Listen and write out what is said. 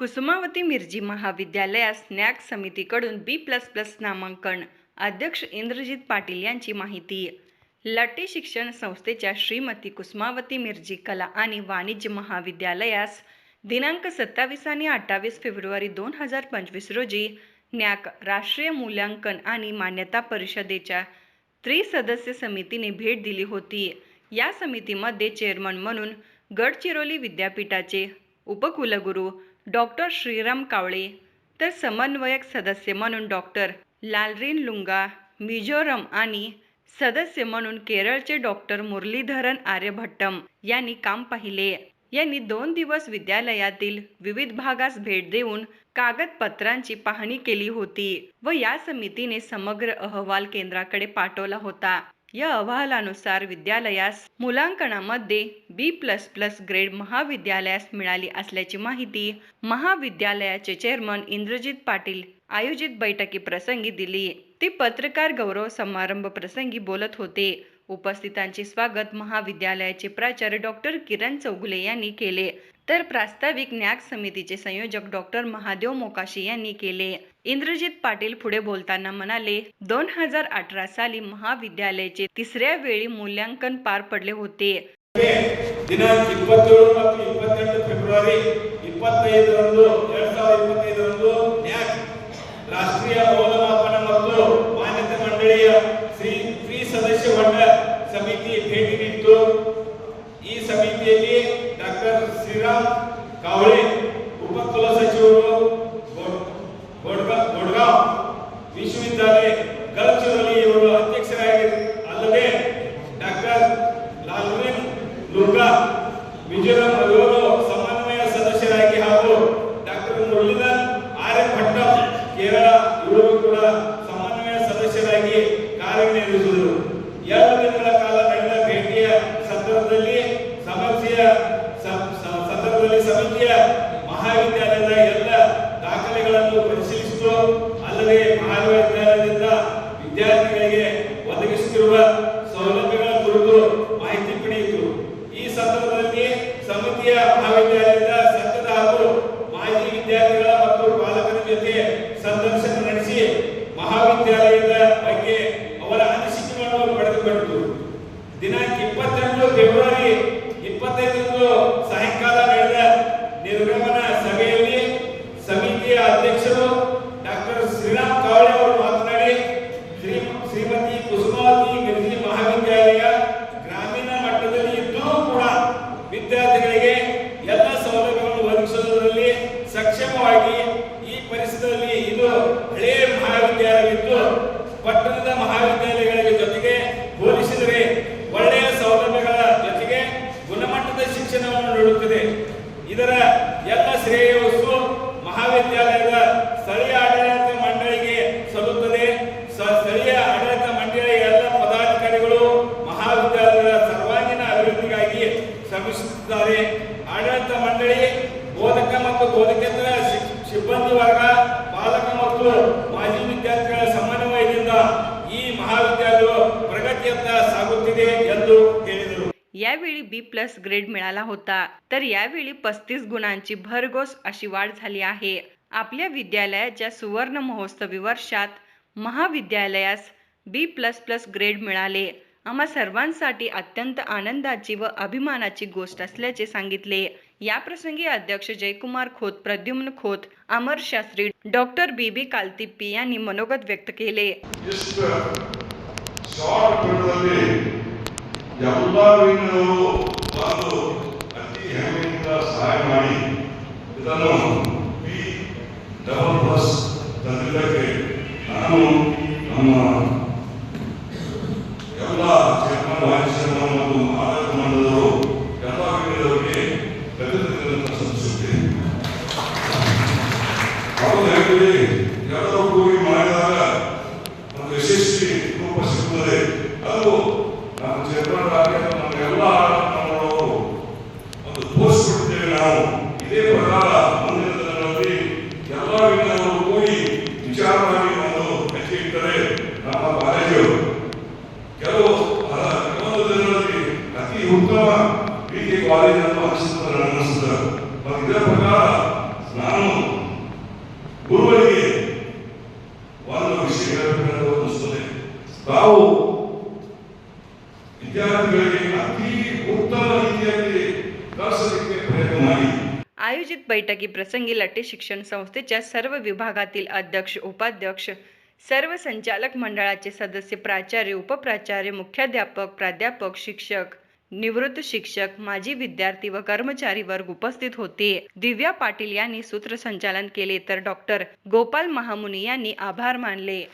कुसुमावती मिरजी महाविद्यालयास snack समितीकडून बी plus plus नामांकन. अध्यक्ष इंद्रजित पाटील यांची माहिती. लटे शिक्षण संस्थेच्या श्रीमती कुसुमावती मिरजी कला आणि वाणिज्य महाविद्यालयास दिनांक सत्तावीस आणि अठ्ठावीस फेब्रुवारी दोन हजार पंचवीस रोजी न्याक राष्ट्रीय मूल्यांकन आणि मान्यता परिषदेच्या त्रिसदस्य समितीने भेट दिली होती. या समितीमध्ये चेअरमन म्हणून गडचिरोली विद्यापीठाचे उपकुलगुरू डॉक्टर श्रीराम कावळे तर समन्वयक सदस्य म्हणून डॉक्टर लालरीन लुंगा मिझोरम आणि सदस्य म्हणून केरळचे डॉक्टर मुरलीधरन आर्यभट्टम यांनी काम पाहिले. यांनी दोन दिवस विद्यालयातील विविध भागास भेट देऊन कागदपत्रांची पाहणी केली होती व या समितीने समग्र अहवाल केंद्राकडे पाठवला होता. या अहवालानुसार विद्यालयास मुलांकनामध्ये बी प्लस प्लस ग्रेड महाविद्यालयास मिळाली असल्याची माहिती महाविद्यालयाचे चेअरमन इंद्रजित पाटील आयोजित बैठकी प्रसंगी दिली. ते पत्रकार गौरव समारंभ प्रसंगी बोलत होते. उपस्थितांचे स्वागत महाविद्यालयाचे प्राचार्य डॉक्टर किरण चौगुले यांनी केले तर प्रास्ताविक न्याक समितीचे संयोजक डॉक्टर महादेव मोकाशी यांनी केले इंद्रजित पाटील पुढे बोलताना म्हणाले दोन हजार अठरा साली महाविद्यालयाचे तिसऱ्या वेळी मूल्यांकन पार पडले होते ದಿನಾಂಕ ಇಪ್ಪತ್ತೇಳು ಮತ್ತು ಇಪ್ಪತ್ತೆಂಟು ಫೆಬ್ರವರಿ ಇಪ್ಪತ್ತೈದರಂದು ಎರಡ್ ಸಾವಿರದ ಇಪ್ಪತ್ತೈದರಂದು ನ್ಯಾಕ್ ರಾಷ್ಟ್ರೀಯ ಕಾವಳೆ ಉಪ ಕುಲಸಚಿವರು ಗೊ- ಗೊಡ್ಗ- ಗೊಡ್ಗಾಂವ್ ವಿಶ್ವವಿದ್ಯಾಲಯ ಗಡಚಿರೋಲಿ ಇವರು ಅಧ್ಯಕ್ಷರಾಗಿ ಅಲ್ಲದೆ ಡಾಕ್ಟರ್ ಲಾಲ್ರಿನ್ ಲುಂಗಾ ಮಿಜೋರಾಂ ಇವರು ಸಮನ್ವಯ ಸದಸ್ಯರಾಗಿ ಹಾಗೂ ಡಾಕ್ಟರ್ ಮುರಳೀಧರ್ ಆರ್ಯನ್ ಭಟ್ಟ ಕೇರಳ ಇವರು ಕೂಡ ಸಮನ್ವಯ ಸದಸ್ಯರಾಗಿ ಕಾರ್ಯನಿರ್ವಹಿಸಿದರು संघीय महाविद्यालयाला यावेळी बी प्लस ग्रेड मिळाला होता. तर यावेळी पस्तीस गुणांची भरघोस अशी वाढ झाली आहे. आपल्या विद्यालयाच्या सुवर्ण महोत्सवी वर्षात महाविद्यालयास बी प्लस प्लस ग्रेड मिळाले. आम्हा सर्वांसाठी अत्यंत आनंदाची व अभिमानाची गोष्ट असल्याचे सांगितले. या प्रसंगी अध्यक्ष Jaykumar Khot Pradyumna Khot Amar Shastri doctor B B Kaltippi यांनी मनोगत व्यक्त केले. ಯಾವಾಗಲೂ ನಾವು ಇದೇ ಪ್ರಕಾರ ಮುಂದಿನ ದಿನಗಳಲ್ಲಿ ಎಲ್ಲ ವಿಜ್ಞಾನಗಳು ಕೂಡಿ ವಿಚಾರ ಮಾಡಿ ಒಂದು ಹೆಚ್ಚಿಟ್ಟರೆ ನಮ್ಮ ಕಾಲೇಜು ಕೆಲವು ಕೆಲವೊಂದು ದಿನಗಳಲ್ಲಿ ಅತಿ ಉತ್ತಮ ರೀತಿಯ ಕಾಲೇಜ್ ಅಂತ ಅನಿಸುತ್ತದೆ ಅನ್ನಿಸುತ್ತದೆ ಪ್ರಕಾರ ನಾನು ಗುರುಗಳಿಗೆ ವಿಷಯ ಹೇಳಬೇಕಂತ ಅನ್ನಿಸುತ್ತದೆ ತಾವು आयोजित बैठकी प्रसंगी लटे शिक्षण संस्थेच्या सर्व विभागातील अध्यक्ष उपाध्यक्ष सर्व संचालक मंडळाचे सदस्य प्राचार्य उपप्राचार्य मुख्याध्यापक प्राध्यापक शिक्षक निवृत्त शिक्षक माजी विद्यार्थी व कर्मचारी वर्ग उपस्थित होते. दिव्या पाटील यांनी सूत्रसंचालन केले तर डॉक्टर गोपाल महामुनी यांनी आभार मानले.